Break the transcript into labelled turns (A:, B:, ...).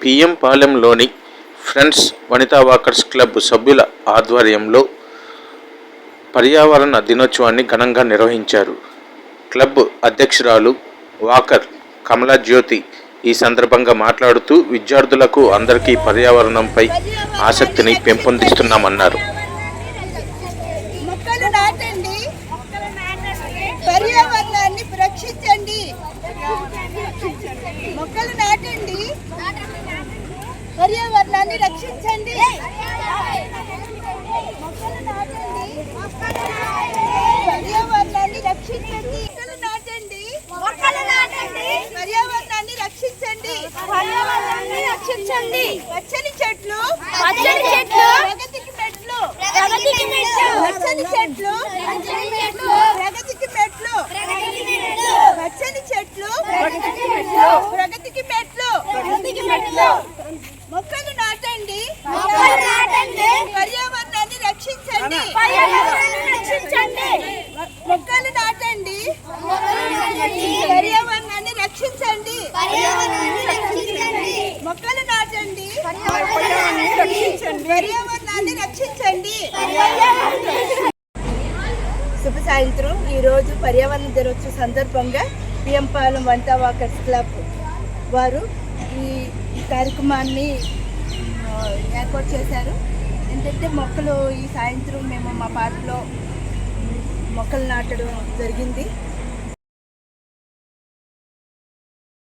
A: PM పాలెంలోని friends Vanitha walkers club సభ్యుల ఆధ్వర్యంలో పర్యావరణ దినోత్సవాన్ని ఘనంగా నిర్వహించారు. క్లబ్ అధ్యక్షురాలు వాకర్ కమలా జ్యోతి ఈ సందర్భంగా మాట్లాడుతూ విద్యార్థులకు అందరికీ పర్యావరణంపై ఆసక్తిని పెంపొందిస్తున్నామన్నారు
B: మొక్కలు నాటండి పర్యావరణాన్ని రక్షించండి మొక్కలు నాటండి పర్యావరణాన్ని రక్షించండి మొక్కలు నాటండి పర్యావరణాన్ని రక్షించండి మొక్కలు నాటండి
C: మొక్కలు నాటండి
B: పర్యావరణాన్ని రక్షించండి.
C: పర్యావరణాన్ని రక్షించండి.
B: పచ్చని చెట్లు
C: పచ్చని చెట్లు
B: ప్రగతికి మెట్లు.
C: ప్రగతికి మెట్లు.
B: పచ్చని చెట్లు
C: పచ్చని చెట్లు.
B: ప్రగతికి మెట్లు.
C: ప్రగతికి మెట్లు.
B: పచ్చని చెట్లు
C: ప్రగతికి మెట్లు.
B: ప్రగతికి మెట్లు.
C: ప్రగతికి మెట్లు
B: మొక్కలు నాటండి
C: మొక్కలు నాటండి
B: పర్యావరణాన్ని రక్షించండి
C: పర్యావరణాన్ని రక్షించండి
B: మొక్కలు నాటండి పర్యావరణాన్ని రక్షించండి
C: పర్యావరణాన్ని రక్షించండి
B: మొక్కలు నాటండి.
C: పర్యావరణాన్ని రక్షించండి.
B: శుభ సాయంత్రం. ఈరోజు పర్యావరణ దినోత్సవ సందర్భంగా పిఎంపాలెం వంట వాకర్స్ క్లబ్ వారు ఈ కార్యక్రమాన్ని ఏర్పాటు చేశారు. ఏంటంటే మొక్కలు ఈ సాయంత్రం మేము మా పార్క్లో మొక్కలు నాటడం జరిగింది.